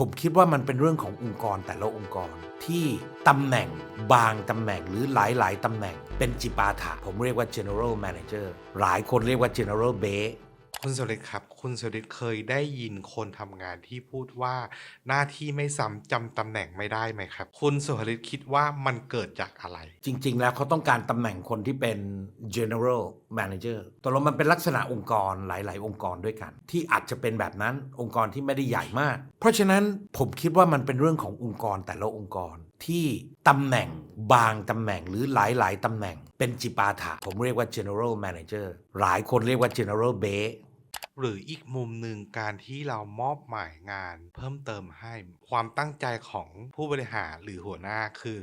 ผมคิดว่ามันเป็นเรื่องขององค์กรแต่ละองค์กรที่ตำแหน่งบางตำแหน่งหรือหลาย ๆตำแหน่งเป็นจิปาถะผมเรียกว่า general manager หลายคนเรียกว่า general base คุณสุริตครับ คุณสุริตเคยได้ยินคนทำงานที่พูดว่า หน้าที่ไม่ซ้ำจำตำแหน่งไม่ได้ไหมครับ คุณสุริตคิดว่ามันเกิดจากอะไร จริง ๆ แล้วเขาต้องการตำแหน่งคนที่เป็น general manager ตกลงมันเป็นลักษณะองค์กรหลาย ๆ องค์กรด้วยกัน ที่อาจจะเป็นแบบนั้นองค์กรที่ไม่ได้ใหญ่มาก เพราะฉะนั้นผมคิดว่ามันเป็นเรื่องขององค์กรแต่ละองค์กรที่ตำแหน่งบางตำแหน่งหรือหลาย ๆตำแหน่งเป็นจิปาถะผมเรียกว่า general manager หลายคนเรียกว่า general b a หรืออีกมุมหนึ่งการที่เรามอบหมายงาน เพิ่มเติมให้ความตั้งใจของผู้บริหารหรือหัวหน้าคือ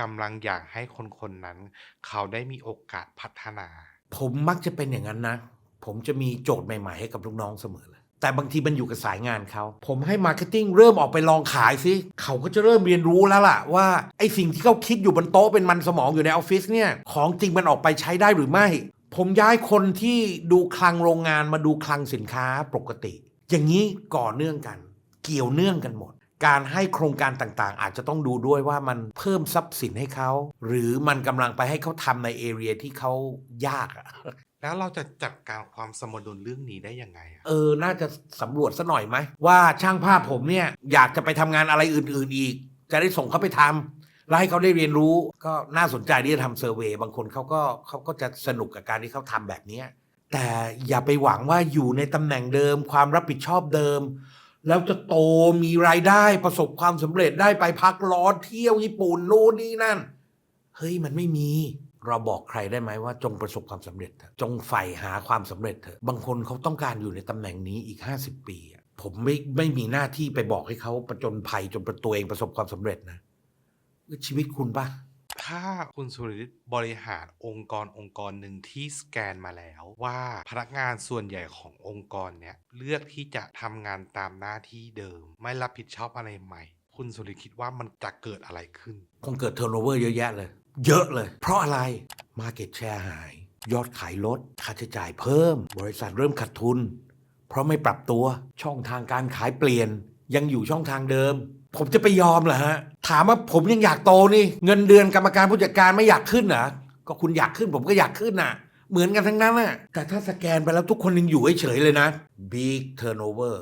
กำลังอยากให้คนคนๆนั้น เขาได้มีโอกาสพัฒนา ผมมักจะเป็นอย่างนั้นนะ ผมจะมีโจทย์ใหม่ ๆ ให้กับลูกน้องเสมอเลย แต่บางทีมันอยู่กับสายงานเขา ผมให้มาร์เก็ตติ้งเริ่มออกไปลองขายซิ เขาก็จะเริ่มเรียนรู้แล้วล่ะว่า ไอ้สิ่งที่เขาคิดอยู่บนโต๊ะเป็นมันสมองอยู่ในออฟฟิศเนี่ย ของจริงมันออกไปใช้ได้หรือไม่ ผมย้ายคนที่ดูคลังโรงงานมาดูคลังสินค้าปกติ อย่างนี้ก่อเนื่องกัน เกี่ยวเนื่องกันหมด การให้โครงการต่างๆ อาจจะต้องดูด้วยว่ามันเพิ่มทรัพย์สินให้เขา หรือมันกำลังไปให้เขาทำในเอเรียที่เขายากอะ แล้วเราจะจัดการความสมดุลเรื่องนี้ได้ยังไงอะเออ น่าจะสำรวจซะหน่อยไหม ว่าช่างภาพผมเนี่ย อยากจะไปทำงานอะไรอื่น ๆ อีก จะได้ส่งเขาไปทำแล้วให้เขาได้เรียนรู้ก็น่าสนใจที่จะทำเซอร์เวยบางคนเขาก็เขาก็จะสนุกกับการที่เขาทำแบบเนี้ยแต่อย่าไปหวังว่าอยู่ในตำแหน่งเดิม ความรับผิดชอบเดิม แล้วจะโตมีรายได้ประสบความสำเร็จได้ไปพักร้อนเที่ยวญี่ปุ่นโน่นนี่นั่น เฮ้ยมันไม่มี เราบอกใครได้ไหมว่าจงประสบความสำเร็จเถอะจงใฝ่หาความสำเร็จเถอะบางคนเขาต้องการอยู่ในตำแหน่งนี้อีก 50 ปี ผมไม่ไม่มีหน้าที่ไปบอกให้เขาประจนภัยจนประตัวเองประสบความสำเร็จนะชีวิตคุณปะถ้าคุณสุริตบริหารองค์กรองค์กรหนึ่งที่สแกนมาแล้วว่าพนักงานส่วนใหญ่ขององค์กรเนี้ยเลือกที่จะทำงานตามหน้าที่เดิม ไม่รับผิดชอบอะไรใหม่ คุณสุริคิดว่ามันจะเกิดอะไรขึ้น คงเกิดเทอร์โนเวอร์เยอะแยะเลย เยอะเลย เพราะอะไรมาเก็ตแชร์หาย ยอดขายลด ค่าใช้จ่ายเพิ่ม บริษัทเริ่มขาดทุน เพราะไม่ปรับตัวช่องทางการขายเปลี่ยน ยังอยู่ช่องทางเดิม ผมจะไปยอมเหรอฮะ ถามว่าผมยังอยากโตนี่ เงินเดือนกรรมการผู้จัดการไม่อยากขึ้นเหรอก็คุณอยากขึ้นผมก็อยากขึ้นน่ะ เหมือนกันทั้งนั้นน่ะแต่ถ้าสแกนไปแล้วทุกคนยังอยู่เฉยๆเลยนะ big turnover